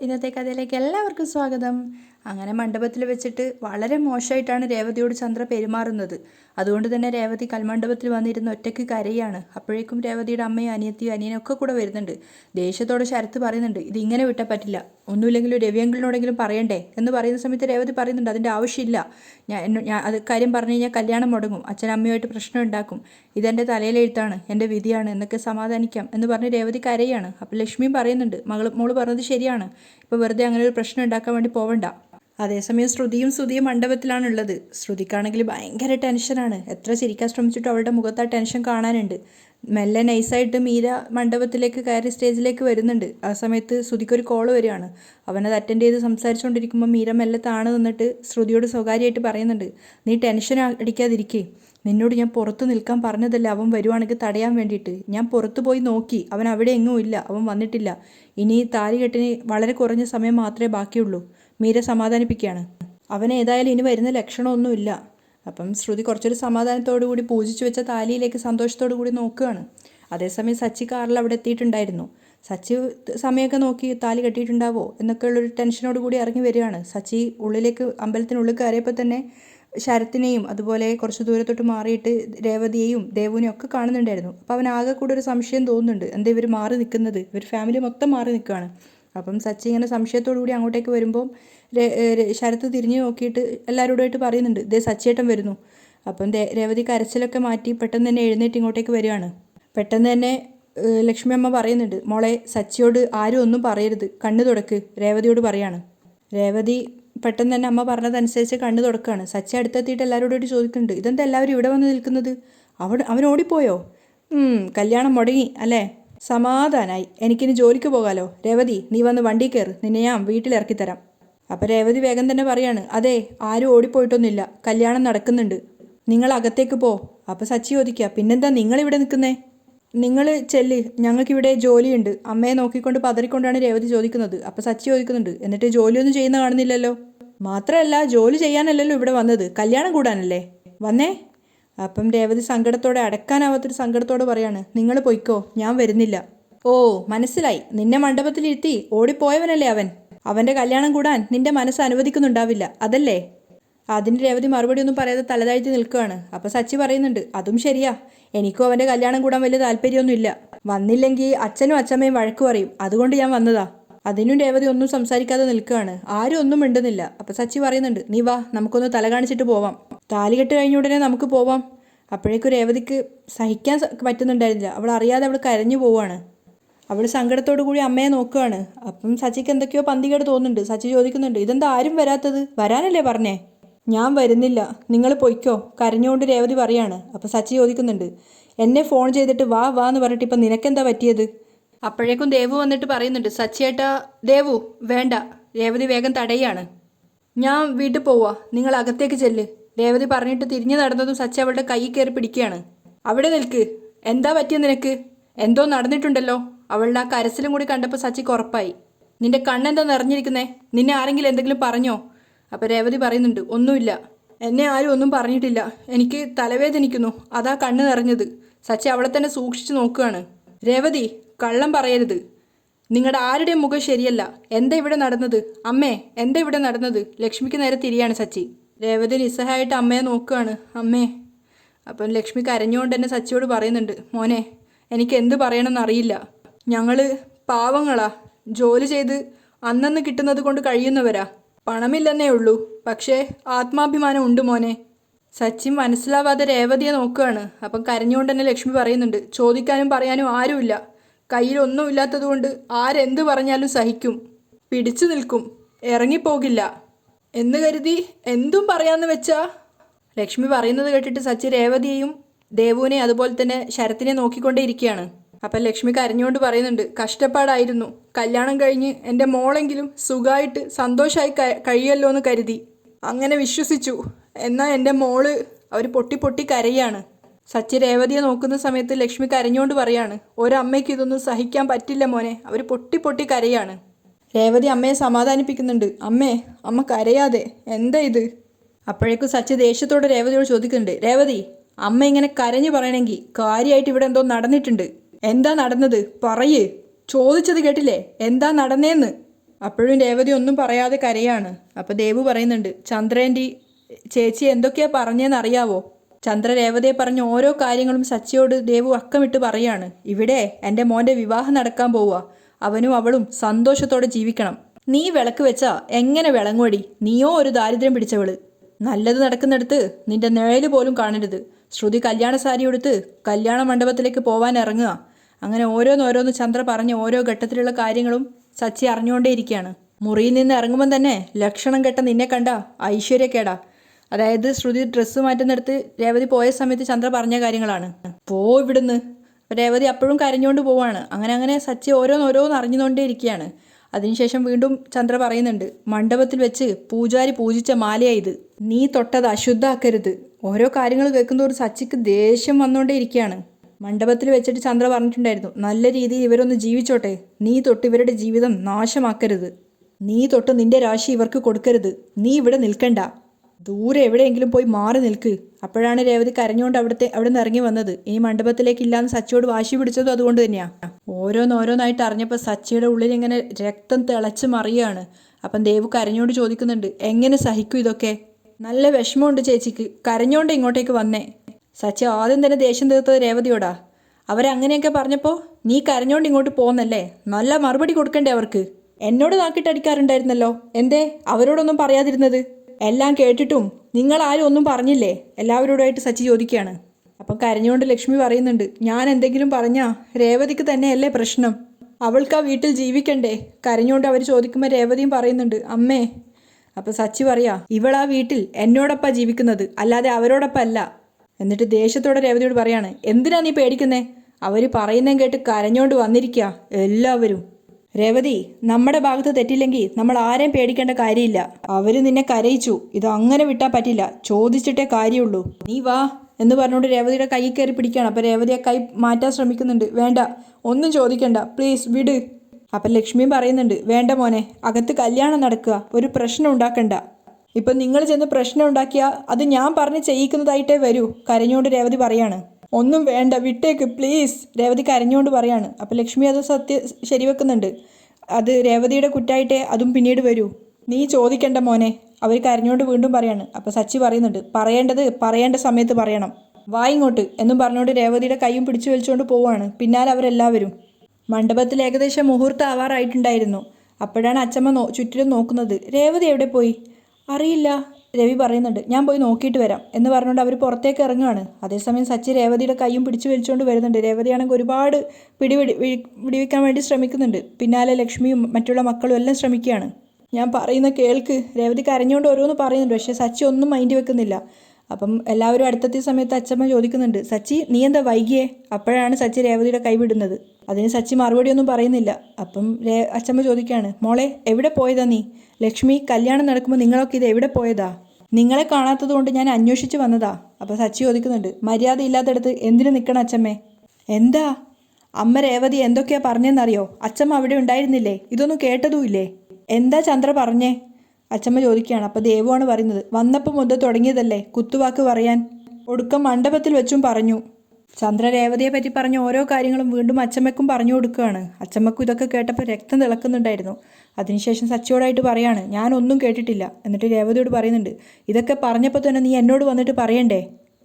ഇന്നത്തെ കഥയിലേക്ക് എല്ലാവർക്കും സ്വാഗതം. അങ്ങനെ മണ്ഡപത്തിൽ വെച്ചിട്ട് വളരെ മോശമായിട്ടാണ് രേവതിയോട് ചന്ദ്ര പെരുമാറുന്നത്. അതുകൊണ്ട് തന്നെ രേവതി കൽമണ്ഡപത്തിൽ വന്നിരുന്ന ഒറ്റയ്ക്ക് കരയാണ്. അപ്പോഴേക്കും രേവതിയുടെ അമ്മയും അനിയത്തിയും അനിയനൊക്കെ കൂടെ വരുന്നുണ്ട്. ദേഷ്യത്തോടെ ശരത്ത് പറയുന്നുണ്ട് ഇത് ഇങ്ങനെ വിട്ടാൽ പറ്റില്ല. ഒന്നുമില്ലെങ്കിലും രവിയങ്കിളിനോടെങ്കിലും പറയണ്ടേ? എന്ന് പറയുന്ന സമയത്ത് രേവതി പറയുന്നുണ്ട് അതിന്റെ ആവശ്യമില്ല. ഞാൻ ഞാൻ അത് കാര്യം പറഞ്ഞു കഴിഞ്ഞാൽ കല്യാണം മുടങ്ങും. അച്ഛൻ അമ്മയുമായിട്ട് പ്രശ്നം ഉണ്ടാക്കും. ഇതെന്റെ തലയിലെഴുത്താണ് എന്റെ വിധിയാണ് എന്നൊക്കെ സമാധാനിക്കാം. എന്ന് പറഞ്ഞ് രേവതി കരയാണ്. അപ്പോൾ ലക്ഷ്മിയും പറയുന്നുണ്ട് മകൾ മോൾ പറഞ്ഞത് ശരിയാണ്. ഇപ്പോൾ വെറുതെ അങ്ങനെ ഒരു പ്രശ്നം ഉണ്ടാക്കാൻ വേണ്ടി പോവണ്ട. അതേസമയം ശ്രുതിയും ശ്രുതിയും മണ്ഡപത്തിലാണുള്ളത്. ശ്രുതിക്കാണെങ്കിൽ ഭയങ്കര ടെൻഷനാണ്. എത്ര ചിരിക്കാൻ ശ്രമിച്ചിട്ടും അവളുടെ മുഖത്ത് ആ ടെൻഷൻ കാണാനുണ്ട്. മെല്ലെ നൈസായിട്ട് മീര മണ്ഡപത്തിലേക്ക് കയറി സ്റ്റേജിലേക്ക് വരുന്നുണ്ട്. ആ സമയത്ത് ശ്രുതിക്കൊരു കോൾ വരികയാണ്. അവനത് അറ്റൻഡ് ചെയ്ത് സംസാരിച്ചുകൊണ്ടിരിക്കുമ്പോൾ മീര മെല്ലെ താണ് നിന്നിട്ട് ശ്രുതിയോട് സ്വകാര്യമായിട്ട് പറയുന്നുണ്ട്. നീ ടെൻഷൻ അടിക്കാതിരിക്കേ. നിന്നോട് ഞാൻ പുറത്ത് നിൽക്കാൻ പറഞ്ഞതല്ല. അവൻ വരുവാണെങ്കിൽ തടയാൻ വേണ്ടിയിട്ട്. ഞാൻ പുറത്ത് പോയി നോക്കി. അവൻ അവിടെ എങ്ങും ഇല്ല. അവൻ വന്നിട്ടില്ല. ഇനി താലികെട്ടിന് വളരെ കുറഞ്ഞ സമയം മാത്രമേ ബാക്കിയുള്ളൂ. മീര സമാധാനിപ്പിക്കുകയാണ്. അവൻ ഏതായാലും ഇനി വരുന്ന ലക്ഷണമൊന്നുമില്ല. അപ്പം ശ്രുതി കുറച്ചൊരു സമാധാനത്തോടു കൂടി പൂജിച്ചു വെച്ച താലിയിലേക്ക് സന്തോഷത്തോടു കൂടി നോക്കുകയാണ്. അതേസമയം സച്ചി കാറിൽ അവിടെ എത്തിയിട്ടുണ്ടായിരുന്നു. സച്ചി സമയമൊക്കെ നോക്കി താലി കെട്ടിയിട്ടുണ്ടാവോ എന്നൊക്കെയുള്ളൊരു ടെൻഷനോട് കൂടി ഇറങ്ങി വരികയാണ്. സച്ചി ഉള്ളിലേക്ക് അമ്പലത്തിനുള്ളിൽ കയറിയപ്പോൾ തന്നെ ശരത്തിനെയും അതുപോലെ കുറച്ച് ദൂരത്തോട്ട് മാറിയിട്ട് രേവതിയെയും ദേവുവിനെയും ഒക്കെ കാണുന്നുണ്ടായിരുന്നു. അപ്പോൾ അവൻ ആകെ കൂടെ ഒരു സംശയം തോന്നുന്നുണ്ട്. എന്താ ഇവർ മാറി നിൽക്കുന്നത്? ഇവർ ഫാമിലി മൊത്തം മാറി നിൽക്കുകയാണ്. അപ്പം സച്ചി ഇങ്ങനെ സംശയത്തോടു കൂടി അങ്ങോട്ടേക്ക് വരുമ്പോൾ ശരത്ത് തിരിഞ്ഞു നോക്കിയിട്ട് എല്ലാവരോടുമായിട്ട് പറയുന്നുണ്ട് ദേ സച്ചേട്ടൻ വരുന്നു. അപ്പം രേവതി കരച്ചിലൊക്കെ മാറ്റി പെട്ടെന്ന് തന്നെ എഴുന്നേറ്റ് ഇങ്ങോട്ടേക്ക് വരികയാണ്. പെട്ടെന്ന് തന്നെ ലക്ഷ്മി അമ്മ പറയുന്നുണ്ട് മോളെ സച്ചിയോട് ആരും ഒന്നും പറയരുത് കണ്ണു തുടക്ക് രേവതിയോട് പറയാണ്. രേവതി പെട്ടെന്ന് തന്നെ അമ്മ പറഞ്ഞതനുസരിച്ച് കണ്ണു തുടക്കുകയാണ് സച്ചി അടുത്തെത്തിയിട്ട് എല്ലാവരോടായിട്ട് ചോദിക്കുന്നുണ്ട് ഇതെന്താ എല്ലാവരും ഇവിടെ വന്ന് നിൽക്കുന്നത്? അവൻ അവൻ ഓടിപ്പോയോ? കല്യാണം മുടങ്ങി അല്ലേ? സമാധാനായി. എനിക്കിനി ജോലിക്ക് പോകാലോ. രേവതി നീ വന്ന് വണ്ടി കയറ് നിന്നെ ഞാൻ വീട്ടിലിറക്കിത്തരാം. അപ്പം രേവതി വേഗം തന്നെ പറയാണ് അതെ ആരും ഓടിപ്പോയിട്ടൊന്നുമില്ല. കല്യാണം നടക്കുന്നുണ്ട്. നിങ്ങൾ അകത്തേക്ക് പോ. അപ്പം സച്ചി ചോദിക്കുക പിന്നെന്താ നിങ്ങളിവിടെ നിൽക്കുന്നേ? നിങ്ങൾ ചെല്ല്. ഞങ്ങൾക്കിവിടെ ജോലിയുണ്ട്. അമ്മയെ നോക്കിക്കൊണ്ട് പതറിക്കൊണ്ടാണ് രേവതി ചോദിക്കുന്നത്. അപ്പം സച്ചി ചോദിക്കുന്നുണ്ട് എന്നിട്ട് ജോലിയൊന്നും ചെയ്യുന്ന കാണുന്നില്ലല്ലോ? മാത്രമല്ല ജോലി ചെയ്യാനല്ലല്ലോ ഇവിടെ വന്നത്. കല്യാണം കൂടാനല്ലേ? വന്നേ. അപ്പം രേവതി സങ്കടത്തോടെ അടക്കാനാവാത്തൊരു സങ്കടത്തോടെ പറയാണ് നിങ്ങൾ പൊയ്ക്കോ ഞാൻ വരുന്നില്ല. ഓ മനസ്സിലായി. നിന്നെ മണ്ഡപത്തിലിരുത്തി ഓടിപ്പോയവനല്ലേ അവൻ. അവന്റെ കല്യാണം കൂടാൻ നിന്റെ മനസ്സ് അനുവദിക്കുന്നുണ്ടാവില്ല അതല്ലേ? അതിന് രേവതി മറുപടി ഒന്നും പറയാതെ തലതാഴ്ത്തി നിൽക്കുകയാണ്. അപ്പോൾ സച്ചി പറയുന്നുണ്ട് അതും ശരിയാ. എനിക്കും അവന്റെ കല്യാണം കൂടാൻ വലിയ താല്പര്യമൊന്നുമില്ല വന്നില്ലെങ്കിൽ അച്ഛനും അച്ഛമ്മയും വഴക്ക് പറയും. അതുകൊണ്ട് ഞാൻ വന്നതാ. അതിനും രേവതി ഒന്നും സംസാരിക്കാതെ നിൽക്കുകയാണ്. ആരും ഒന്നും മിണ്ടുന്നില്ല. അപ്പോൾ സച്ചി പറയുന്നുണ്ട് നീ വാ നമുക്കൊന്ന് തല കാണിച്ചിട്ട് പോവാം. താലികെട്ട് കഴിഞ്ഞ ഉടനെ നമുക്ക് പോവാം. അപ്പോഴേക്കും രേവതിക്ക് സഹിക്കാൻ പറ്റുന്നുണ്ടായിരുന്നില്ല. അവൾ അറിയാതെ അവൾ കരഞ്ഞു പോവാണ്. അവൾ സങ്കടത്തോടു കൂടി അമ്മയെ നോക്കുകയാണ് അപ്പം സച്ചിക്ക് എന്തൊക്കെയോ പന്തികേട് തോന്നുന്നുണ്ട്. സച്ചി ചോദിക്കുന്നുണ്ട് ഇതെന്താ ആരും വരാത്തത്? വരാനല്ലേ പറഞ്ഞേ? ഞാൻ വരുന്നില്ല. നിങ്ങൾ പൊയ്ക്കോ കരഞ്ഞുകൊണ്ട് രേവതി പറയാണ്. അപ്പം സച്ചി ചോദിക്കുന്നുണ്ട് എന്നെ ഫോൺ ചെയ്തിട്ട് വാ വാ എന്ന് പറഞ്ഞിട്ട് ഇപ്പം നിനക്കെന്താ പറ്റിയത്? അപ്പോഴേക്കും ദേവു വന്നിട്ട് പറയുന്നുണ്ട് സച്ചിയേട്ടാ ദേവു വേണ്ട. രേവതി വേഗം തടയാണ്. ഞാൻ വീട്ടിൽ പോവാ. നിങ്ങൾ അകത്തേക്ക് ചെല്ല്. രേവതി പറഞ്ഞിട്ട് തിരിഞ്ഞു നടന്നതും സച്ചി അവളുടെ കൈ കയറി പിടിക്കുകയാണ്. അവിടെ നിൽക്ക്. എന്താ പറ്റിയ നിനക്ക്? എന്തോ നടന്നിട്ടുണ്ടല്ലോ. അവളുടെ ആ കരസിലും കൂടി കണ്ടപ്പോൾ സച്ചി ഉറപ്പായി നിന്റെ കണ്ണെന്താ നിറഞ്ഞിരിക്കുന്നേ? നിന്നെ ആരെങ്കിലും എന്തെങ്കിലും പറഞ്ഞോ? അപ്പോൾ രേവതി പറയുന്നുണ്ട് ഒന്നുമില്ല. എന്നെ ആരും ഒന്നും പറഞ്ഞിട്ടില്ല. എനിക്ക് തലവേദനിക്കുന്നു. അതാ കണ്ണ് നിറഞ്ഞത്. സച്ചി അവളെ തന്നെ സൂക്ഷിച്ചു നോക്കുകയാണ്. രേവതി കള്ളം പറയരുത്. നിങ്ങളുടെ ആരുടെയും മുഖം ശരിയല്ല. എന്താ ഇവിടെ നടന്നത്? അമ്മേ എന്താ ഇവിടെ നടന്നത്? ലക്ഷ്മിക്ക് നേരെ തിരിയാണ് സച്ചി. രേവതി നിസ്സഹായിട്ട് അമ്മയെ നോക്കുകയാണ് അമ്മേ അപ്പം ലക്ഷ്മി കരഞ്ഞുകൊണ്ട് തന്നെ സച്ചിയോട് പറയുന്നുണ്ട് മോനെ എനിക്ക് എന്ത് പറയണമെന്ന് അറിയില്ല. ഞങ്ങൾ പാവങ്ങളാ. ജോലി ചെയ്ത് അന്നന്ന് കിട്ടുന്നത് കൊണ്ട് കഴിയുന്നവരാ. പണമില്ലെന്നേ ഉള്ളൂ പക്ഷേ ആത്മാഭിമാനം ഉണ്ട് മോനെ. സച്ചിൻ മനസ്സിലാവാതെ രേവതിയെ നോക്കുകയാണ് അപ്പം കരഞ്ഞുകൊണ്ട് തന്നെ ലക്ഷ്മി പറയുന്നുണ്ട് ചോദിക്കാനും പറയാനും ആരുമില്ല. കയ്യിലൊന്നും ഇല്ലാത്തതുകൊണ്ട് ആരെന്ത് പറഞ്ഞാലും സഹിക്കും. പിടിച്ചു നിൽക്കും. ഇറങ്ങിപ്പോകില്ല. എന്ന് കരുതി എന്തും പറയാന്ന് വെച്ചാ? ലക്ഷ്മി പറയുന്നത് കേട്ടിട്ട് സച്ചി രേവതിയെയും ദേവുവിനെ അതുപോലെ തന്നെ ശരത്തിനെ നോക്കിക്കൊണ്ടേയിരിക്കുകയാണ് അപ്പം ലക്ഷ്മി കരഞ്ഞുകൊണ്ട് പറയുന്നുണ്ട് കഷ്ടപ്പാടായിരുന്നു. കല്യാണം കഴിഞ്ഞ് എന്റെ മോളെങ്കിലും സുഖമായിട്ട് സന്തോഷമായി കഴിയല്ലോ എന്ന് കരുതി. അങ്ങനെ വിശ്വസിച്ചു. എന്നാൽ എന്റെ മോൾ അവർ പൊട്ടി പൊട്ടി കരയാണ്. സച്ചി രേവതിയെ നോക്കുന്ന സമയത്ത് ലക്ഷ്മി കരഞ്ഞുകൊണ്ട് പറയാണ് ഒരമ്മയ്ക്ക് ഇതൊന്നും സഹിക്കാൻ പറ്റില്ല മോനെ. അവർ പൊട്ടി പൊട്ടി കരയാണ്. രേവതി അമ്മയെ സമാധാനിപ്പിക്കുന്നുണ്ട്. അമ്മേ അമ്മ കരയാതെ എന്താ ഇത്? അപ്പോഴേക്കും സച്ചി ദേഷ്യത്തോടെ രേവതിയോട് ചോദിക്കുന്നുണ്ട്. രേവതി അമ്മ ഇങ്ങനെ കരഞ്ഞു പറയണമെങ്കിൽ കാര്യമായിട്ട് ഇവിടെ എന്തോ നടന്നിട്ടുണ്ട്. എന്താ നടന്നത്? പറയേ. ചോദിച്ചത് കേട്ടില്ലേ? എന്താ നടന്നേന്ന്? അപ്പോഴും രേവതി ഒന്നും പറയാതെ കരയാണ്. അപ്പോൾ ദേവു പറയുന്നുണ്ട് ചന്ദ്രേന്റെ ചേച്ചി എന്തൊക്കെയാ പറഞ്ഞതെന്ന് അറിയാവോ? ചന്ദ്ര രേവതിയെ പറഞ്ഞ ഓരോ കാര്യങ്ങളും സച്ചിയോട് ദേവു അക്കമിട്ട് പറയാണ്. ഇവിടെ എന്റെ മോന്റെ വിവാഹം നടക്കാൻ പോവുക അവനും അവളും സന്തോഷത്തോടെ ജീവിക്കണം. നീ വിളക്ക് വെച്ചാ എങ്ങനെ വിളങ്ങുവടി? നീയോ ഒരു ദാരിദ്ര്യം പിടിച്ചവൾ. നല്ലത് നടക്കുന്നിടത്ത് നിന്റെ നിഴൽ പോലും കാണരുത്. ശ്രുതി കല്യാണ സാരി ഉടുത്ത് കല്യാണ മണ്ഡപത്തിലേക്ക് പോവാൻ ഇറങ്ങുക. അങ്ങനെ ഓരോന്നോരോന്ന് ചന്ദ്ര പറഞ്ഞ ഓരോ ഘട്ടത്തിലുള്ള കാര്യങ്ങളും സച്ചി അറിഞ്ഞുകൊണ്ടേയിരിക്കുകയാണ്. മുറിയിൽ നിന്ന് ഇറങ്ങുമ്പം തന്നെ ലക്ഷണം കെട്ട നിന്നെ കണ്ട ഐശ്വര്യക്കേടാ. അതായത് ശ്രുതി ഡ്രസ്സ് മാറ്റുന്നിടത്ത് രേവതി പോയ സമയത്ത് ചന്ദ്ര പറഞ്ഞ കാര്യങ്ങളാണ്. പോ ഇവിടുന്ന്. രേവതി അപ്പോഴും കരഞ്ഞുകൊണ്ട് പോവാണ്. അങ്ങനെ അങ്ങനെ സച്ചി ഓരോന്നോരോന്ന് അറിഞ്ഞുകൊണ്ടേ ഇരിക്കുകയാണ് അതിനുശേഷം വീണ്ടും ചന്ദ്ര പറയുന്നുണ്ട് മണ്ഡപത്തിൽ വെച്ച് പൂജാരി പൂജിച്ച മാലയാ ഇത്. നീ തൊട്ടത് അശുദ്ധാക്കരുത് ഓരോ കാര്യങ്ങൾ കേൾക്കുന്നതോറും സച്ചിക്ക് ദേഷ്യം വന്നുകൊണ്ടേ ഇരിക്കുകയാണ് മണ്ഡപത്തിൽ വെച്ചിട്ട് ചന്ദ്ര പറഞ്ഞിട്ടുണ്ടായിരുന്നു നല്ല രീതിയിൽ ഇവരൊന്ന് ജീവിച്ചോട്ടെ. നീ തൊട്ട് ഇവരുടെ ജീവിതം നാശമാക്കരുത്. നീ തൊട്ട് നിന്റെ രാശി ഇവർക്ക് കൊടുക്കരുത്. നീ ഇവിടെ നിൽക്കണ്ട. ദൂരെ എവിടെയെങ്കിലും പോയി മാറി നിൽക്ക്. അപ്പോഴാണ് രേവതി കരഞ്ഞുകൊണ്ട് അവിടുത്തെ അവിടെ നിന്ന് ഇറങ്ങി വന്നത്. ഈ മണ്ഡപത്തിലേക്ക് ഇല്ലാന്ന് സച്ചിയോട് വാശി പിടിച്ചതും അതുകൊണ്ട് തന്നെയാ. ഓരോന്നോരോന്നായിട്ട് അറിഞ്ഞപ്പോൾ സച്ചിയുടെ ഉള്ളിൽ ഇങ്ങനെ രക്തം തിളച്ച് മറിയാണ്. അപ്പം ദേവ് കരഞ്ഞോണ്ട് ചോദിക്കുന്നുണ്ട് എങ്ങനെ സഹിക്കും ഇതൊക്കെ? നല്ല വിഷമമുണ്ട് ചേച്ചിക്ക്. കരഞ്ഞോണ്ട് ഇങ്ങോട്ടേക്ക് വന്നേ. സച്ചി ആദ്യം തന്നെ ദേഷ്യം തീർത്തത് രേവതിയോടാ. അവരങ്ങനെയൊക്കെ പറഞ്ഞപ്പോൾ നീ കരഞ്ഞോണ്ട് ഇങ്ങോട്ട് പോകുന്നല്ലേ നല്ല മറുപടി കൊടുക്കണ്ടേ അവർക്ക്? എന്നോട് നാക്കിട്ടടിക്കാറുണ്ടായിരുന്നല്ലോ. എന്തേ? അവരോടൊന്നും പറയാതിരുന്നത്? എല്ലാം കേട്ടിട്ടും നിങ്ങൾ ആരും ഒന്നും പറഞ്ഞില്ലേ? എല്ലാവരോടുമായിട്ട് സച്ചി ചോദിക്കുകയാണ്. അപ്പം കരഞ്ഞുകൊണ്ട് ലക്ഷ്മി പറയുന്നുണ്ട് ഞാൻ എന്തെങ്കിലും പറഞ്ഞാ രേവതിക്ക് തന്നെയല്ലേ പ്രശ്നം? അവൾക്ക് ആ വീട്ടിൽ ജീവിക്കണ്ടേ? കരഞ്ഞുകൊണ്ട് അവർ ചോദിക്കുമ്പോൾ രേവതിയും പറയുന്നുണ്ട് അമ്മേ. അപ്പം സച്ചി പറയാ ഇവൾ ആ വീട്ടിൽ എന്നോടൊപ്പം ജീവിക്കുന്നത് അല്ലാതെ അവരോടൊപ്പം അല്ല. എന്നിട്ട് ദേഷ്യത്തോടെ രേവതിയോട് പറയാണ് എന്തിനാ നീ പേടിക്കുന്നേ? അവർ പറയുന്നതും കേട്ട് കരഞ്ഞോണ്ട് വന്നിരിക്കുക എല്ലാവരും. രേവതി നമ്മുടെ ഭാഗത്ത് തെറ്റില്ലെങ്കിൽ നമ്മൾ ആരെയും പേടിക്കേണ്ട കാര്യമില്ല. അവർ നിന്നെ കരയിച്ചു. ഇത് അങ്ങനെ വിട്ടാൽ പറ്റില്ല. ചോദിച്ചിട്ടേ കാര്യമുള്ളൂ. നീ വാ എന്ന് പറഞ്ഞുകൊണ്ട് രേവതിയുടെ കൈ കയറി പിടിക്കുകയാണ്. അപ്പോൾ രേവതി ആ കൈ മാറ്റാൻ ശ്രമിക്കുന്നുണ്ട്. വേണ്ട. ഒന്നും ചോദിക്കണ്ട. പ്ലീസ് വിട്. അപ്പം ലക്ഷ്മിയും പറയുന്നുണ്ട്. വേണ്ട മോനെ അകത്ത് കല്യാണം നടക്കുക. ഒരു പ്രശ്നം ഉണ്ടാക്കണ്ട. ഇപ്പം നിങ്ങൾ ചെന്ന് പ്രശ്നം ഉണ്ടാക്കിയാൽ അത് ഞാൻ പറഞ്ഞ് ചെയ്യിക്കുന്നതായിട്ടേ വരൂ. കരഞ്ഞുകൊണ്ട് രേവതി പറയാണ്. ഒന്നും വേണ്ട വിട്ടേക്ക് പ്ലീസ് രേവതി കരഞ്ഞുകൊണ്ട് പറയാണ്. അപ്പം ലക്ഷ്മി അത് സത്യ ശരിവെക്കുന്നുണ്ട്. അത് രേവതിയുടെ കുറ്റായിട്ടേ അതും പിന്നീട് വരൂ. നീ ചോദിക്കണ്ട മോനെ. അവർ കരഞ്ഞുകൊണ്ട് വീണ്ടും പറയാണ്. അപ്പം സച്ചി പറയുന്നുണ്ട്. പറയേണ്ടത് പറയേണ്ട സമയത്ത് പറയണം. വാ ഇങ്ങോട്ട് എന്നും പറഞ്ഞുകൊണ്ട് രേവതിയുടെ കൈയും പിടിച്ചു വലിച്ചുകൊണ്ട് പോവാണ് പിന്നാലെ അവരെല്ലാവരും മണ്ഡപത്തിൽ ഏകദേശം മുഹൂർത്തം ആവാറായിട്ടുണ്ടായിരുന്നു അപ്പോഴാണ് അച്ചമ്മ നോ ചുറ്റിലും നോക്കുന്നത്. രേവതി എവിടെ പോയി? അറിയില്ല. രവി പറയുന്നുണ്ട് ഞാൻ പോയി നോക്കിയിട്ട് വരാം എന്ന് പറഞ്ഞുകൊണ്ട് അവർ പുറത്തേക്ക് ഇറങ്ങുകയാണ് അതേസമയം സച്ചി രേവതിയുടെ കൈയും പിടിച്ചു വലിച്ചുകൊണ്ട് വരുന്നുണ്ട്. രേവതിയാണെങ്കിൽ ഒരുപാട് പിടിപിടി പിടി പിടി- പിടിവെക്കാൻ വേണ്ടി ശ്രമിക്കുന്നുണ്ട്. പിന്നാലെ ലക്ഷ്മിയും മറ്റുള്ള മക്കളും എല്ലാം ശ്രമിക്കുകയാണ്. ഞാൻ പറയുന്ന കേൾക്ക് രേവതി കരഞ്ഞുകൊണ്ട് ഓരോന്ന് പറയുന്നുണ്ട്. പക്ഷേ സച്ചി ഒന്നും മൈൻഡ് വെക്കുന്നില്ല. അപ്പം എല്ലാവരും അടുത്തെത്തിയ സമയത്ത് അച്ഛമ്മ ചോദിക്കുന്നുണ്ട് സച്ചി നീ എന്താ വൈകിയേ? അപ്പോഴാണ് സച്ചി രേവതിയുടെ കൈവിടുന്നത് അതിന് സച്ചി മറുപടിയൊന്നും പറയുന്നില്ല. അപ്പം രേ അച്ഛമ്മ ചോദിക്കുകയാണ് മോളെ എവിടെ പോയതാ നീ? ലക്ഷ്മി കല്യാണം നടക്കുമ്പോൾ നിങ്ങളൊക്കെ ഇത് എവിടെ പോയതാ? നിങ്ങളെ കാണാത്തത് കൊണ്ട് ഞാൻ അന്വേഷിച്ച് വന്നതാ. അപ്പം സച്ചി ചോദിക്കുന്നുണ്ട് മര്യാദ ഇല്ലാത്തടത്ത് എന്തിനു നിൽക്കണം അച്ഛമ്മേ എന്താ? അമ്മ രേവതി എന്തൊക്കെയാ പറഞ്ഞെന്നറിയോ? അച്ഛമ്മ അവിടെ ഉണ്ടായിരുന്നില്ലേ? ഇതൊന്നും കേട്ടതുമില്ലേ എന്താ ചന്ദ്ര പറഞ്ഞേ? അച്ചമ്മ ചോദിക്കുകയാണ് അപ്പോൾ ദേവുവാണ് പറയുന്നത്. വന്നപ്പോൾ മുതൽ തുടങ്ങിയതല്ലേ? കുത്തുവാക്ക് പറയാൻ. ഒടുക്കം മണ്ഡപത്തിൽ വെച്ചും പറഞ്ഞു. ചന്ദ്രരേവതയെ പറ്റി പറഞ്ഞ ഓരോ കാര്യങ്ങളും വീണ്ടും അച്ചമ്മയ്ക്കും പറഞ്ഞു കൊടുക്കുകയാണ്. അച്ചമ്മക്കും ഇതൊക്കെ കേട്ടപ്പോൾ രക്തം തിളക്കുന്നുണ്ടായിരുന്നു. അതിനുശേഷം സച്ചിയോടായിട്ട് പറയാണ് ഞാനൊന്നും കേട്ടിട്ടില്ല. എന്നിട്ട് രേവതിയോട് പറയുന്നുണ്ട് ഇതൊക്കെ പറഞ്ഞപ്പോൾ തന്നെ നീ എന്നോട് വന്നിട്ട് പറയണ്ടേ?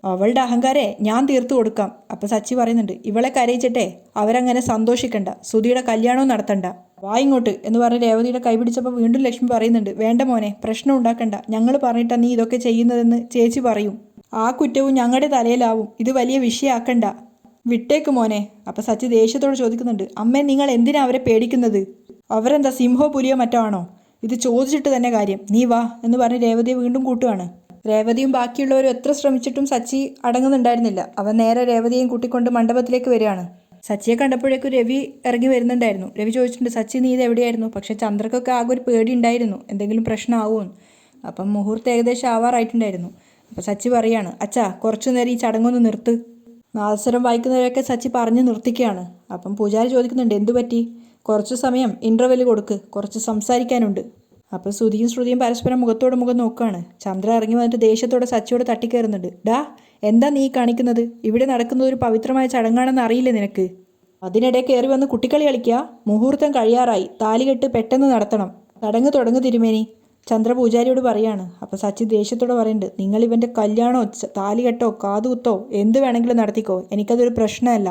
അവളുടെ അഹങ്കാരെ ഞാൻ തീർത്തു കൊടുക്കാം. അപ്പം സച്ചി പറയുന്നുണ്ട് ഇവളെ കരയിച്ചിട്ടേ അവരങ്ങനെ സന്തോഷിക്കണ്ട. സുധിയുടെ കല്യാണവും നടത്തണ്ട. വാ ഇങ്ങോട്ട്. എന്ന് പറഞ്ഞ് രേവതിയുടെ കൈ പിടിച്ചപ്പോൾ വീണ്ടും ലക്ഷ്മി പറയുന്നുണ്ട് വേണ്ട മോനെ പ്രശ്നം ഉണ്ടാക്കണ്ട. ഞങ്ങൾ പറഞ്ഞിട്ടാ നീ ഇതൊക്കെ ചെയ്യുന്നതെന്ന് ചേച്ചി പറയും. ആ കുറ്റവും ഞങ്ങളുടെ തലയിലാവും. ഇത് വലിയ വിഷയമാക്കണ്ട വിട്ടേക്ക് മോനെ. അപ്പം സച്ചി ദേഷ്യത്തോട് ചോദിക്കുന്നുണ്ട് അമ്മേ നിങ്ങൾ എന്തിനാ അവരെ പേടിക്കുന്നത്? അവരെന്താ സിംഹോ പുലിയോ മറ്റോ ആണോ? ഇത് ചോദിച്ചിട്ട് തന്നെ കാര്യം. നീ വാ. എന്ന് പറഞ്ഞ് രേവതിയെ വീണ്ടും കൂട്ടുകയാണ് രേവതിയും ബാക്കിയുള്ളവരും എത്ര ശ്രമിച്ചിട്ടും സച്ചി അടങ്ങുന്നുണ്ടായിരുന്നില്ല. അവൻ നേരെ രേവതിയെയും കൂട്ടിക്കൊണ്ട് മണ്ഡപത്തിലേക്ക് വരികയാണ്. സച്ചിയെ കണ്ടപ്പോഴേക്കും രവി ഇറങ്ങി വരുന്നുണ്ടായിരുന്നു. രവി ചോദിച്ചിട്ടുണ്ട് സച്ചി നീ ഇത് എവിടെയായിരുന്നു? പക്ഷേ ചന്ദ്രക്കൊക്കെ ആകെ ഒരു പേടി ഉണ്ടായിരുന്നു എന്തെങ്കിലും പ്രശ്നമാവുമെന്ന് അപ്പം മുഹൂർത്തം ഏകദേശം ആവാറായിട്ടുണ്ടായിരുന്നു. അപ്പോൾ സച്ചി പറയാണ് അച്ഛാ കുറച്ചു നേരം ഈ ചടങ്ങൊന്ന് നിർത്ത്. നാദസ്വരം വായിക്കുന്നവരൊക്കെ സച്ചി പറഞ്ഞ് നിർത്തിക്കുകയാണ്. അപ്പം പൂജാരി ചോദിക്കുന്നുണ്ട് എന്തു പറ്റി കുറച്ച് സമയം ഇന്റർവെൽ കൊടുക്ക്. കുറച്ച് സംസാരിക്കാനുണ്ട്. അപ്പോൾ ശ്രുതിയും ശ്രുതിയും പരസ്പരം മുഖത്തോട് മുഖം നോക്കുകയാണ് ചന്ദ്ര ഇറങ്ങി വന്നിട്ട് ദേഷ്യത്തോടെ സച്ചിയോട് തട്ടിക്കയറുന്നുണ്ട്. ഡാ എന്താ നീ കാണിക്കുന്നത്? ഇവിടെ നടക്കുന്നത് ഒരു പവിത്രമായ ചടങ്ങാണെന്ന് അറിയില്ലേ നിനക്ക്? അതിനിടെ കയറി വന്ന് കുട്ടിക്കളി കളിക്കുക. മുഹൂർത്തം കഴിയാറായി. താലികെട്ട് പെട്ടെന്ന് നടത്തണം. ചടങ്ങ് തുടങ്ങ് തിരുമേനി. ചന്ദ്ര പൂജാരിയോട് പറയാണ്. അപ്പോൾ സച്ചി ദേഷ്യത്തോടെ പറയുന്നുണ്ട്. നിങ്ങൾ ഇവന്റെ കല്യാണോ താലികെട്ടോ കാതുകുത്തോ എന്ത് വേണമെങ്കിലും നടത്തിക്കോ. എനിക്കതൊരു പ്രശ്നമല്ല.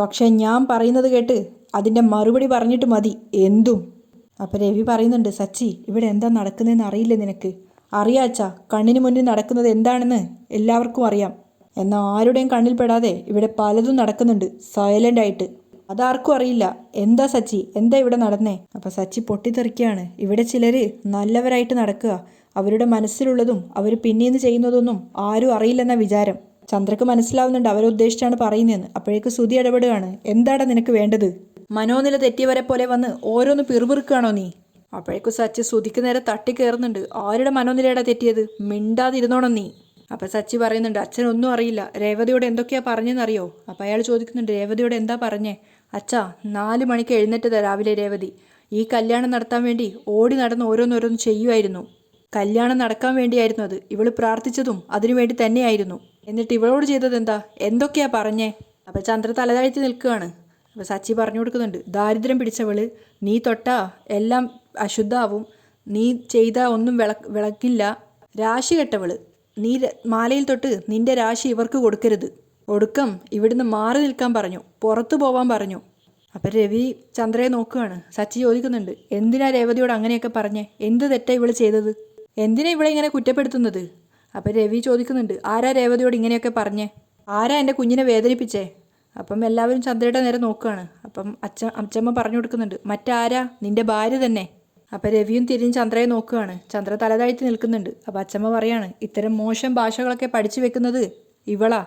പക്ഷേ ഞാൻ പറയുന്നത് കേട്ട് അതിന്റെ മറുപടി പറഞ്ഞിട്ട് മതി. എന്തും. അപ്പോൾ രവി പറയുന്നുണ്ട് സച്ചി ഇവിടെ എന്താ നടക്കുന്നതെന്ന് അറിയില്ല നിനക്ക്? അറിയാച്ചാ കണ്ണിന് മുന്നിൽ നടക്കുന്നത് എന്താണെന്ന് എല്ലാവർക്കും അറിയാം. എന്നാൽ ആരുടെയും കണ്ണിൽ പെടാതെ ഇവിടെ പലതും നടക്കുന്നുണ്ട് സൈലന്റ് ആയിട്ട്. അതാർക്കും അറിയില്ല. എന്താ സച്ചി? എന്താ ഇവിടെ നടന്നേ? അപ്പോൾ സച്ചി പൊട്ടിത്തെറിക്കുകയാണ്. ഇവിടെ ചിലർ നല്ലവരായിട്ട് നടക്കുക. അവരുടെ മനസ്സിലുള്ളതും അവർ പിന്നീന്ന് ചെയ്യുന്നതൊന്നും ആരും അറിയില്ലെന്ന വിചാരം. ചന്ദ്രക്ക് മനസ്സിലാവുന്നുണ്ട് അവരുദ്ദേശിച്ചാണ് പറയുന്നതെന്ന്. അപ്പോഴേക്ക് ശ്രുതി ഇടപെടുകയാണ്. എന്താടാ നിനക്ക് വേണ്ടത്? മനോനില തെറ്റിയവരെ പോലെ വന്ന് ഓരോന്ന് പിറുപിറുക്കുകയാണോ നീ? അപ്പോഴേക്കും സച്ചി സുതിക്ക് നേരെ തട്ടി തട്ടിക്കയറുന്നുണ്ട് ആരുടെ മനോനിലയുടെ തെറ്റിയത്? മിണ്ടാതിരുന്നോണം നീ? അപ്പം സച്ചി പറയുന്നുണ്ട് അച്ഛനൊന്നും അറിയില്ല. രേവതിയോട് എന്തൊക്കെയാ പറഞ്ഞെന്നറിയോ? അപ്പം അയാൾ ചോദിക്കുന്നുണ്ട് രേവതിയോട് എന്താ പറഞ്ഞേ? അച്ഛാ നാല് മണിക്ക് എഴുന്നേറ്റതാ രാവിലെ രേവതി. ഈ കല്യാണം നടത്താൻ വേണ്ടി ഓടി നടന്ന് ഓരോന്നോരോന്ന് ചെയ്യുമായിരുന്നു കല്യാണം നടക്കാൻ വേണ്ടിയായിരുന്നു അത്. ഇവൾ പ്രാർത്ഥിച്ചതും അതിനു വേണ്ടി തന്നെയായിരുന്നു. എന്നിട്ട് ഇവളോട് ചെയ്തത് എന്താ എന്തൊക്കെയാ പറഞ്ഞേ? അപ്പം ചന്ദ്ര തലതാഴ്ത്തി നിൽക്കുകയാണ്. അപ്പോൾ സച്ചി പറഞ്ഞു കൊടുക്കുന്നുണ്ട് ദാരിദ്ര്യം പിടിച്ചവൾ നീ തൊട്ടാ എല്ലാം അശുദ്ധാവും നീ ചെയ്ത ഒന്നും വിള വിളക്കില്ല. രാശി കെട്ടവൾ നീ മാലയിൽ തൊട്ട് നിന്റെ രാശി ഇവർക്ക് കൊടുക്കരുത്. ഒടുക്കം ഇവിടുന്ന് മാറി നിൽക്കാൻ പറഞ്ഞു പുറത്തു പോവാൻ പറഞ്ഞു. അപ്പം രവി ചന്ദ്രയെ നോക്കുകയാണ്. സച്ചി ചോദിക്കുന്നുണ്ട് എന്തിനാ രേവതിയോട് അങ്ങനെയൊക്കെ പറഞ്ഞേ? എന്ത് തെറ്റാ ഇവൾ ചെയ്തത്? എന്തിനാ ഇവളെ ഇങ്ങനെ കുറ്റപ്പെടുത്തുന്നത്? അപ്പം രവി ചോദിക്കുന്നുണ്ട് ആരാ രേവതിയോട് ഇങ്ങനെയൊക്കെ പറഞ്ഞേ? ആരാ എന്റെ കുഞ്ഞിനെ വേദനിപ്പിച്ചേ? അപ്പം എല്ലാവരും ചന്ദ്രയുടെ നേരെ നോക്കുകയാണ് അപ്പം അച്ഛ അച്ഛമ്മ പറഞ്ഞു കൊടുക്കുന്നുണ്ട് മറ്റാരാ? നിന്റെ ഭാര്യ തന്നെ. അപ്പം രവിയും തിരിഞ്ഞ് ചന്ദ്രയെ നോക്കുകയാണ് ചന്ദ്ര തലതാഴ്ത്തി നിൽക്കുന്നുണ്ട്. അപ്പം അച്ഛമ്മ പറയാണ് ഇത്തരം മോശം ഭാഷകളൊക്കെ പഠിച്ചു വെക്കുന്നത് ഇവളാ.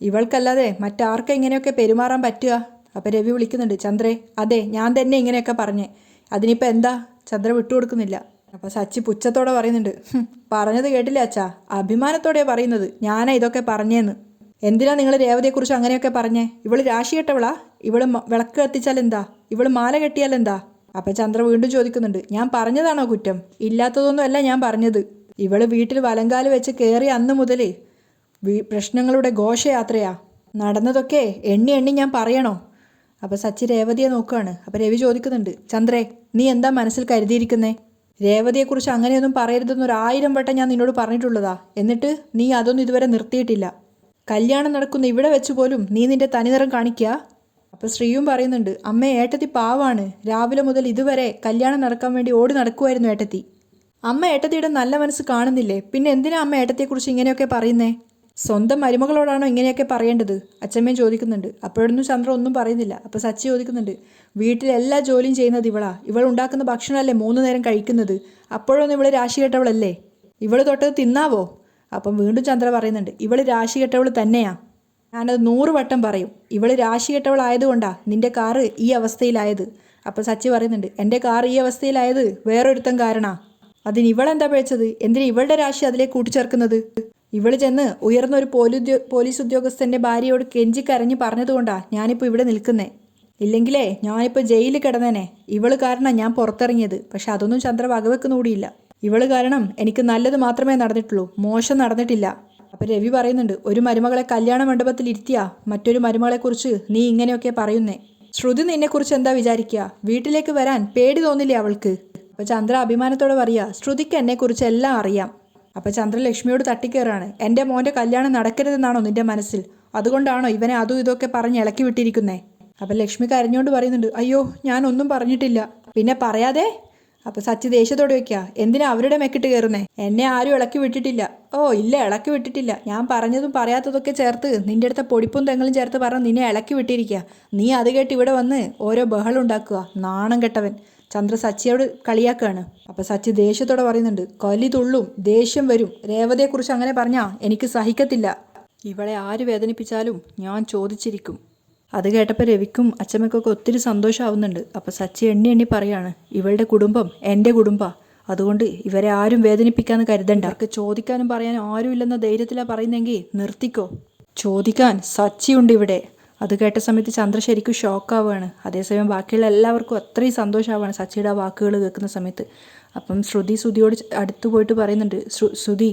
ഇവൾക്കല്ലാതെ മറ്റാർക്കും ഇങ്ങനെയൊക്കെ പെരുമാറാൻ പറ്റുക? അപ്പം രവി വിളിക്കുന്നുണ്ട് ചന്ദ്രേ അതെ ഞാൻ തന്നെ ഇങ്ങനെയൊക്കെ പറഞ്ഞേ. അതിനിപ്പോൾ എന്താ? ചന്ദ്ര വിട്ടുകൊടുക്കുന്നില്ല അപ്പം സച്ചി പുച്ഛത്തോടെ പറയുന്നുണ്ട് "ഹും, പറഞ്ഞത് കേട്ടില്ല അച്ഛാ? അഭിമാനത്തോടെ പറയുന്നത്. ഞാനാ ഇതൊക്കെ പറഞ്ഞേന്ന്. എന്തിനാ നിങ്ങൾ രേവതിയെക്കുറിച്ച് അങ്ങനെയൊക്കെ പറഞ്ഞേ? ഇവൾ രാശി കെട്ടവളാ ഇവൾ വിളക്ക് കത്തിച്ചാൽ എന്താ ഇവൾ മാല കെട്ടിയാൽ എന്താ അപ്പം ചന്ദ്ര വീണ്ടും ചോദിക്കുന്നുണ്ട്. ഞാൻ പറഞ്ഞതാണോ കുറ്റം? ഇല്ലാത്തതൊന്നും അല്ല ഞാൻ പറഞ്ഞത്. ഇവൾ വീട്ടിൽ വലങ്കാൽ വെച്ച് കയറി അന്ന് മുതൽ പ്രശ്നങ്ങളുടെ ഘോഷയാത്രയാ. നടന്നതൊക്കെ എണ്ണി എണ്ണി ഞാൻ പറയണോ? അപ്പോൾ സച്ചി രേവതിയെ നോക്കുകയാണ് അപ്പോൾ രവി ചോദിക്കുന്നുണ്ട്. ചന്ദ്രേ നീ എന്താ മനസ്സിൽ കരുതിയിരിക്കുന്നേ? രേവതിയെക്കുറിച്ച് അങ്ങനെയൊന്നും പറയരുതെന്ന് ഒരു ആയിരം വട്ടം ഞാൻ നിന്നോട് പറഞ്ഞിട്ടുള്ളതാ. എന്നിട്ട് നീ അതൊന്നും ഇതുവരെ നിർത്തിയിട്ടില്ല. കല്യാണം നടക്കുന്ന ഇവിടെ വെച്ച് പോലും നീ നിന്റെ തനിനിറം കാണിക്ക അപ്പോൾ ശ്രീയും പറയുന്നുണ്ട് അമ്മ ഏട്ടത്തി പാവാണ്. രാവിലെ മുതൽ ഇതുവരെ കല്യാണം നടക്കാൻ വേണ്ടി ഓടി നടക്കുമായിരുന്നു ഏട്ടത്തി. അമ്മ ഏട്ടത്തിയുടെ നല്ല മനസ്സ് കാണുന്നില്ലേ? പിന്നെ എന്തിനാ അമ്മ ഏട്ടത്തെക്കുറിച്ച് ഇങ്ങനെയൊക്കെ പറയുന്നേ? സ്വന്തം മരുമകളോടാണോ ഇങ്ങനെയൊക്കെ പറയേണ്ടത്? അച്ഛമ്മയും ചോദിക്കുന്നുണ്ട്. അപ്പോഴൊന്നും ചന്ദ്ര ഒന്നും പറയുന്നില്ല. അപ്പോൾ സച്ചി ചോദിക്കുന്നുണ്ട് വീട്ടിൽ എല്ലാ ജോലിയും ചെയ്യുന്നത് ഇവളാ? ഇവൾ ഉണ്ടാക്കുന്ന ഭക്ഷണമല്ലേ മൂന്ന് നേരം കഴിക്കുന്നത്? അപ്പോഴൊന്നും ഇവൾ രാശി കേട്ടവളല്ലേ? ഇവൾ തൊട്ടത് തിന്നാവോ? അപ്പം വീണ്ടും ചന്ദ്ര പറയുന്നുണ്ട് ഇവൾ രാശി കെട്ടവൾ തന്നെയാ. ഞാനത് നൂറ് വട്ടം പറയും ഇവൾ രാശി കെട്ടവളായതുകൊണ്ടാ നിന്റെ കാറ് ഈ അവസ്ഥയിലായത്. അപ്പം സച്ചി പറയുന്നുണ്ട് എന്റെ കാർ ഈ അവസ്ഥയിലായത് വേറൊരുത്തം കാരണാ. അതിന് ഇവളെന്താ പിഴച്ചത്? എന്തിനാ ഇവളുടെ രാശി അതിലേക്ക് കൂട്ടിച്ചേർക്കുന്നത്? ഇവൾ ചെന്ന് ഉയർന്ന ഒരു പോലുദ്യോ പോലീസ് ഉദ്യോഗസ്ഥന്റെ ഭാര്യയോട് കെഞ്ചി കരഞ്ഞ് പറഞ്ഞതുകൊണ്ടാ ഞാനിപ്പോൾ ഇവിടെ നിൽക്കുന്നേ. ഇല്ലെങ്കിലേ ഞാനിപ്പോൾ ജയിലിൽ കിടന്നേനെ. ഇവൾ കാരണം ഞാൻ പുറത്തിറങ്ങിയത്. പക്ഷെ അതൊന്നും ചന്ദ്ര വകവെക്കുന്ന കൂടിയില്ല. ഇവൾ കാരണം എനിക്ക് നല്ലത് മാത്രമേ നടന്നിട്ടുള്ളൂ. മോശം നടന്നിട്ടില്ല. അപ്പൊ രവി പറയുന്നുണ്ട് ഒരു മരുമകളെ കല്യാണ മണ്ഡപത്തിൽ ഇരുത്തിയാ മറ്റൊരു മരുമകളെക്കുറിച്ച് നീ ഇങ്ങനെയൊക്കെ പറയുന്നേ. ശ്രുതി നിന്നെക്കുറിച്ച് എന്താ വിചാരിക്കുക? വീട്ടിലേക്ക് വരാൻ പേടി തോന്നില്ലേ അവൾക്ക്? അപ്പൊ ചന്ദ്ര അഭിമാനത്തോടെ പറയുക ശ്രുതിക്ക് എന്നെക്കുറിച്ച് എല്ലാം അറിയാം. അപ്പൊ ചന്ദ്ര ലക്ഷ്മിയോട് തട്ടിക്കയറാണ് എന്റെ മോന്റെ കല്യാണം നടക്കരുതെന്നാണോ നിന്റെ മനസ്സിൽ? അതുകൊണ്ടാണോ ഇവനെ അതും ഇതൊക്കെ പറഞ്ഞ് ഇളക്കി വിട്ടിരിക്കുന്നേ? അപ്പൊ ലക്ഷ്മി കരഞ്ഞുകൊണ്ട് പറയുന്നുണ്ട് അയ്യോ ഞാൻ ഒന്നും പറഞ്ഞിട്ടില്ല. പിന്നെ പറയാതെ അപ്പൊ സച്ചി ദേഷ്യത്തോടെ വെക്കാ എന്തിനാ അവരുടെ മെക്കിട്ട് കയറുന്നേ എന്നെ ആരും ഇളക്കി വിട്ടിട്ടില്ല. ഓ ഇല്ല ഇളക്കി വിട്ടിട്ടില്ല. ഞാൻ പറഞ്ഞതും പറയാത്തതൊക്കെ ചേർത്ത് നിന്റെ അടുത്ത പൊടിപ്പും തെങ്ങളും ചേർത്ത് പറഞ്ഞ് നിന്നെ ഇളക്കി വിട്ടിരിക്കുക നീ അത് കേട്ട് ഇവിടെ വന്ന് ഓരോ ബഹളം ഉണ്ടാക്കുക. നാണം കെട്ടവൻ. ചന്ദ്ര സച്ചിയോട് കളിയാക്കുകയാണ് അപ്പൊ സച്ചി ദേഷ്യത്തോടെ പറയുന്നുണ്ട് കലി തുള്ളും ദേഷ്യം വരും. രേവതയെക്കുറിച്ച് അങ്ങനെ പറഞ്ഞാ എനിക്ക് സഹിക്കത്തില്ല. ഇവളെ ആര് വേദനിപ്പിച്ചാലും ഞാൻ ചോദിച്ചിരിക്കും. അത് കേട്ടപ്പോൾ രവിക്കും അച്ചമ്മക്കൊക്കെ ഒത്തിരി സന്തോഷമാവുന്നുണ്ട് അപ്പോൾ സച്ചി എണ്ണി എണ്ണി പറയാണ് ഇവളുടെ കുടുംബം എന്റെ കുടുംബം. അതുകൊണ്ട് ഇവരെ ആരും വേദനിപ്പിക്കാന്ന് കരുതണ്ട. അവർക്ക് ചോദിക്കാനും പറയാനും ആരും ഇല്ലെന്ന ധൈര്യത്തിലാണ് പറയുന്നെങ്കിൽ നിർത്തിക്കോ. ചോദിക്കാൻ സച്ചിയുണ്ട് ഇവിടെ. അത് കേട്ട സമയത്ത് ചന്ദ്ര ശരിക്കും ഷോക്കാവുകയാണ് അതേസമയം ബാക്കിയുള്ള എല്ലാവർക്കും അത്രയും സന്തോഷമാവാണ് സച്ചിയുടെ വാക്കുകൾ കേൾക്കുന്ന സമയത്ത്. അപ്പം ശ്രുതി ശ്രുതിയോട് അടുത്തു പോയിട്ട് പറയുന്നുണ്ട് ശ്രു ശ്രുതി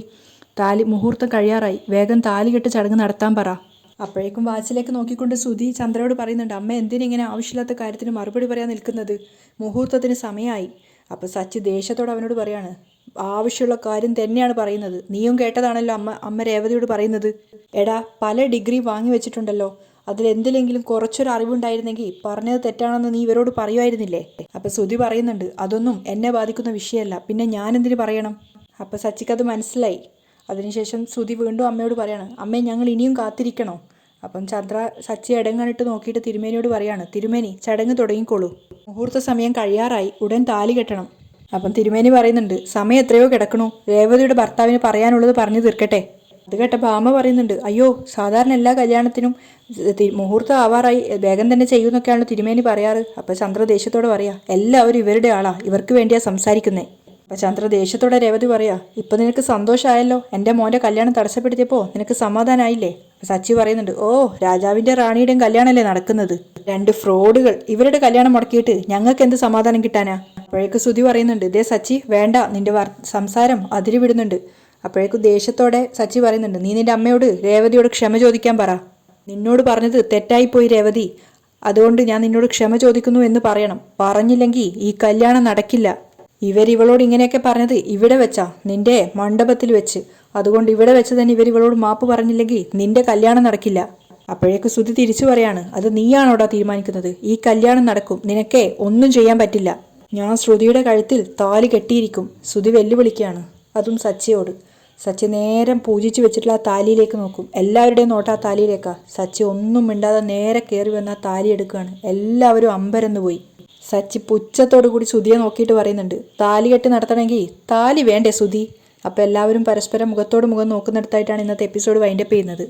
താലി മുഹൂർത്തം കഴിയാറായി. വേഗം താലി കെട്ട് ചടങ്ങ് നടത്താൻ പറ. അപ്പോഴേക്കും വാച്ചിലേക്ക് നോക്കിക്കൊണ്ട് സുധി ചന്ദ്രയോട് പറയുന്നുണ്ട് അമ്മ എന്തിനിങ്ങനെ ആവശ്യമില്ലാത്ത കാര്യത്തിന് മറുപടി പറയാൻ നിൽക്കുന്നത്? മുഹൂർത്തത്തിന് സമയമായി. അപ്പോൾ സച്ചി ദേഷ്യത്തോട് അവനോട് പറയാണ് ആവശ്യമുള്ള കാര്യം തന്നെയാണ് പറയുന്നത്. നീയും കേട്ടതാണല്ലോ അമ്മ അമ്മ രേവതിയോട് പറയുന്നത്. എടാ പല ഡിഗ്രി വാങ്ങി വെച്ചിട്ടുണ്ടല്ലോ. അതിലെന്തിലെങ്കിലും കുറച്ചൊരു അറിവുണ്ടായിരുന്നെങ്കിൽ പറഞ്ഞത് തെറ്റാണെന്ന് നീ ഇവരോട് പറയുമായിരുന്നില്ലേ? അപ്പം ശ്രുതി പറയുന്നുണ്ട് അതൊന്നും എന്നെ ബാധിക്കുന്ന വിഷയമല്ല. പിന്നെ ഞാനെന്തിന് പറയണം? അപ്പം സച്ചിക്കത് മനസ്സിലായി. അതിനുശേഷം ശ്രുതി വീണ്ടും അമ്മയോട് പറയാണ് അമ്മേ ഞങ്ങൾ ഇനിയും കാത്തിരിക്കണോ? അപ്പം ചന്ദ്ര സച്ചി അടങ്ങാനിട്ട് നോക്കിയിട്ട് തിരുമേനിയോട് പറയാണ് തിരുമേനി ചടങ്ങ് തുടങ്ങിക്കോളൂ. മുഹൂർത്ത സമയം കഴിയാറായി ഉടൻ താലി കെട്ടണം. അപ്പം തിരുമേനി പറയുന്നുണ്ട് സമയം എത്രയോ കിടക്കണു. രേവതിയുടെ ഭർത്താവിന് പറയാനുള്ളത് പറഞ്ഞു തീർക്കട്ടെ. അത് കേട്ടപ്പോൾ അമ്മ പറയുന്നുണ്ട് അയ്യോ സാധാരണ എല്ലാ കല്യാണത്തിനും മുഹൂർത്തം ആവാറായി വേഗം തന്നെ ചെയ്യുമെന്നൊക്കെയാണ് തിരുമേനി പറയാറ്. അപ്പോൾ ചന്ദ്ര ദേഷ്യത്തോടെ പറയാ എല്ലാവരും ഇവരുടെ ആളാ ഇവർക്ക് വേണ്ടിയാ സംസാരിക്കുന്നേ. അപ്പോൾ ചന്ദ്ര ദേഷ്യത്തോടെ രേവതി പറയാ ഇപ്പം നിനക്ക് സന്തോഷമായല്ലോ എന്റെ മോന്റെ കല്യാണം തടസ്സപ്പെടുത്തിയപ്പോൾ നിനക്ക് സമാധാനമായില്ലേ സച്ചി പറയുന്നുണ്ട് ഓ രാജാവിന്റെ റാണിയുടെയും കല്യാണമല്ലേ നടക്കുന്നത്? രണ്ട് ഫ്രോഡുകൾ ഇവരുടെ കല്യാണം മുടക്കിയിട്ട് ഞങ്ങൾക്ക് എന്ത് സമാധാനം കിട്ടാനാ? അപ്പോഴേക്ക് സുധി പറയുന്നുണ്ട് ഇതേ സച്ചി വേണ്ട നിന്റെ സംസാരം അതിരി വിടുന്നുണ്ട്. അപ്പോഴേക്കും ദേഷ്യത്തോടെ സച്ചി പറയുന്നുണ്ട് നീ നിന്റെ അമ്മയോട് രേവതിയോട് ക്ഷമ ചോദിക്കാൻ പറ. നിന്നോട് പറഞ്ഞത് തെറ്റായിപ്പോയി രേവതി. അതുകൊണ്ട് ഞാൻ നിന്നോട് ക്ഷമ ചോദിക്കുന്നു എന്ന് പറയണം. പറഞ്ഞില്ലെങ്കിൽ ഈ കല്യാണം നടക്കില്ല. ഇവർ ഇവളോട് ഇങ്ങനെയൊക്കെ പറഞ്ഞത് ഇവിടെ വെച്ചാ നിന്റെ മണ്ഡപത്തിൽ വെച്ച്. അതുകൊണ്ട് ഇവിടെ വെച്ച് തന്നെ ഇവർ ഇവളോട് മാപ്പ് പറഞ്ഞില്ലെങ്കിൽ നിന്റെ കല്യാണം നടക്കില്ല. അപ്പോഴേക്ക് ശ്രുതി തിരിച്ചു പറയാണ് അത് നീയാണോടാ തീരുമാനിക്കുന്നത്? ഈ കല്യാണം നടക്കും. നിനക്കേ ഒന്നും ചെയ്യാൻ പറ്റില്ല. ഞാൻ ശ്രുതിയുടെ കഴുത്തിൽ താലി കെട്ടിയിരിക്കും. ശ്രുതി വെല്ലുവിളിക്കുകയാണ്. അതും സച്ചിയോട്. സച്ചി നേരം പൂജിച്ചു വെച്ചിട്ടുള്ള ആ താലിയിലേക്ക് നോക്കും. എല്ലാവരുടെയും നോട്ടം ആ താലിയിലേക്കാ. സച്ചി ഒന്നും മിണ്ടാതെ നേരെ കയറി വന്ന താലി എടുക്കുകയാണ്. എല്ലാവരും അമ്പരന്ന് പോയി. സച്ചി പുച്ഛത്തോടു കൂടി സുധിയെ നോക്കിയിട്ട് പറയുന്നുണ്ട് താലി കെട്ടി നടത്തണമെങ്കിൽ താലി വേണ്ടേ സുധി? അപ്പോൾ എല്ലാവരും പരസ്പരം മുഖത്തോട് മുഖം നോക്കുന്നിടത്തായിട്ടാണ് ഇന്നത്തെ എപ്പിസോഡ് വൈൻഡപ്പ് ചെയ്യുന്നത്.